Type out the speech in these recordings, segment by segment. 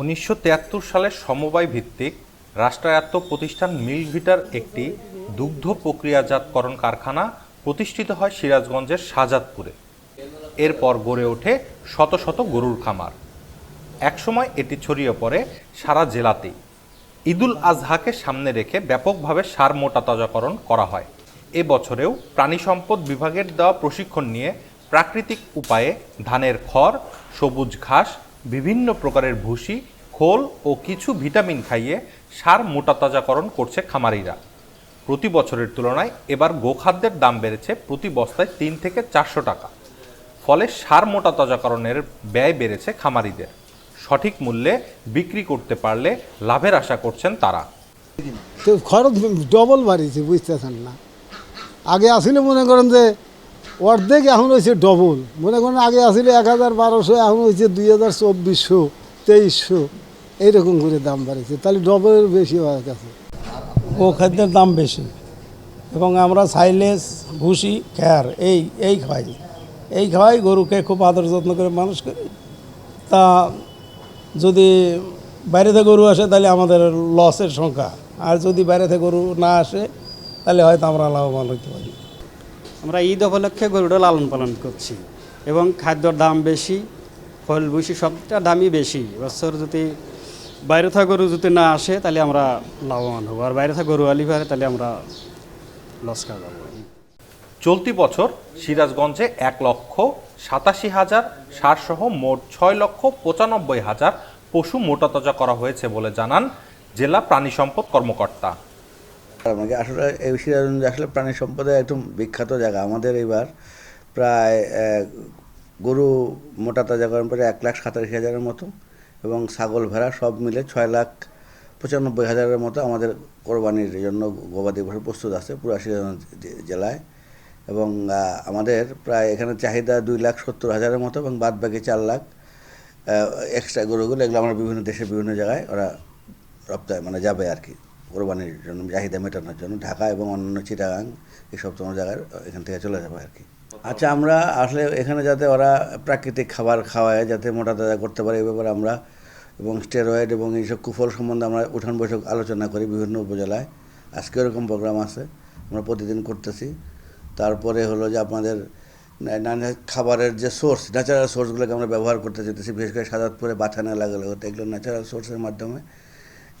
উনিশশো সালে সমবায় ভিত্তিক রাষ্ট্রায়ত্ত প্রতিষ্ঠান মিলভিটার একটি দুগ্ধ প্রক্রিয়াজাতকরণ কারখানা প্রতিষ্ঠিত হয় সিরাজগঞ্জের শাহজাদপুরে। এরপর গড়ে ওঠে শত শত গরুর খামার। একসময় এটি ছড়িয়ে পড়ে সারা জেলাতেই। ঈদুল আজহাকে সামনে রেখে ব্যাপকভাবে সার মোটাতাজাকরণ করা হয়। এ বছরেও প্রাণী সম্পদ বিভাগের দেওয়া প্রশিক্ষণ নিয়ে প্রাকৃতিক উপায়ে ধানের খড়, সবুজ ঘাস বিভিন্ন প্রকারের ভুসি, খোল ও কিছু ভিটামিন খাইয়ে সার মোটাতাজাকরণ করছে খামারিরা। প্রতি বছরের তুলনায় এবার গোখাদ্যের দাম বেড়েছে প্রতি বস্তায় তিন থেকে চারশো টাকা। ফলে সার মোটাতাজাকরণের ব্যয় বেড়েছে খামারিদের। সঠিক মূল্যে বিক্রি করতে পারলে লাভের আশা করছেন তারা। খরচ ডবল বাড়িয়েছে, বুঝতেছেন না। আগে আসলে মনে করেন যে অর্ধেক এখন হয়েছে ডবল মনে করেন আগে আসলে এক হাজার বারোশো, এখন হয়েছে দুই হাজার চব্বিশশো, তেইশশো। এইরকম করে দাম বাড়িয়েছে তাহলে ডবলের বেশি হয়ে গেছে ও খাদ্যের দাম বেশি। এবং আমরা সাইলেস ভুসি খ্যার এই এই খাই। এই খাওয়াই গরুকে খুব আদর যত্ন করে মানুষ করি। তা যদি বাইরে থেকে গরু আসে, তাহলে আমাদের লসের সংখ্যা। আর যদি বাইরে থেকে গরু না আসে, তাহলে হয়তো আমরা লাভবান হতে পারি। আমরা ঈদ উপলক্ষে গরুটা লালন পালন করছি এবং খাদ্যর দাম বেশি, ফল বসি সবটা দামই বেশি। বছর যদি বাইরে থাকা গরু যদি না আসে, তাহলে আমরা লাভবান হব। আর বাইরে থাকা গরু আলি পারে তাহলে আমরা লস খাওয়া যাব চলতি বছর সিরাজগঞ্জে এক লক্ষ সাতাশি হাজার সারসহ মোট ছয় লক্ষ পঁচানব্বই হাজার পশু মোটাতাজা করা হয়েছে বলে জানান জেলা প্রাণী সম্পদ কর্মকর্তা। আমাকে আসলে এই সিরাজগঞ্জ আসলে প্রাণী সম্পদের একদম বিখ্যাত জায়গা। আমাদের এবার প্রায় গরু মোটা তাজা করেন প্রায় এক লাখ সাতাশি হাজারের মতো এবং ছাগল ভেড়া সব মিলে ছয় লাখ পঁচানব্বই হাজারের মতো আমাদের কোরবানির জন্য গবাদি পশু প্রস্তুত আছে পুরো সিরাজগঞ্জ জেলায়। এবং আমাদের প্রায় এখানে চাহিদা দুই লাখ সত্তর হাজারের মতো এবং বাদ বাকি চার লাখ এক্সট্রা গরুগুলো এগুলো আমরা বিভিন্ন দেশে বিভিন্ন জায়গায় ওরা রপ্তানি মানে যাবে আর কি। কোরবানির জন্য চাহিদা মেটানোর জন্য ঢাকা এবং অন্যান্য চিটাগাং, এসব তোমার জায়গার এখান থেকে চলে যাবে আর কি। আচ্ছা আমরা আসলে এখানে যাতে ওরা প্রাকৃতিক খাবার খাওয়ায়, যাতে মোটা তাজা করতে পারে এই ব্যাপারে আমরা এবং স্টেরয়েড এবং এইসব কুফল সম্বন্ধে আমরা উঠান বৈঠক আলোচনা করি বিভিন্ন উপজেলায়। আজকে এরকম প্রোগ্রাম আছে, আমরা প্রতিদিন করতেছি। তারপরে হলো যে আপনাদের নানা খাবারের যে সোর্স ন্যাচারাল সোর্সগুলোকে আমরা ব্যবহার করতে চাইতেছি বিশেষ করে সাজাদপুরে বাথানা লাগালে এগুলো ন্যাচারাল সোর্সের মাধ্যমে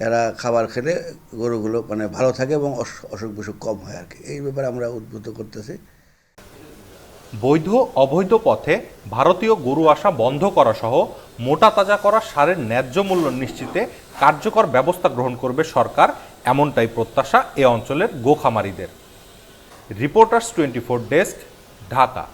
এরা খাবার খেলে গরুগুলো মানে ভালো থাকে এবং অস- অসুখ বিসুখ কম হয় আর কি। এই ব্যাপারে আমরা উদ্বুদ্ধ করতেছি। বৈধ অবৈধ পথে ভারতীয় গরু আসা বন্ধ করা সহ মোটা তাজা করা সারের ন্যায্য মূল্য নিশ্চিতে কার্যকর ব্যবস্থা গ্রহণ করবে সরকার, এমনটাই প্রত্যাশা এ অঞ্চলের গোখামারিদের। Reporters twenty four desk, Dhaka.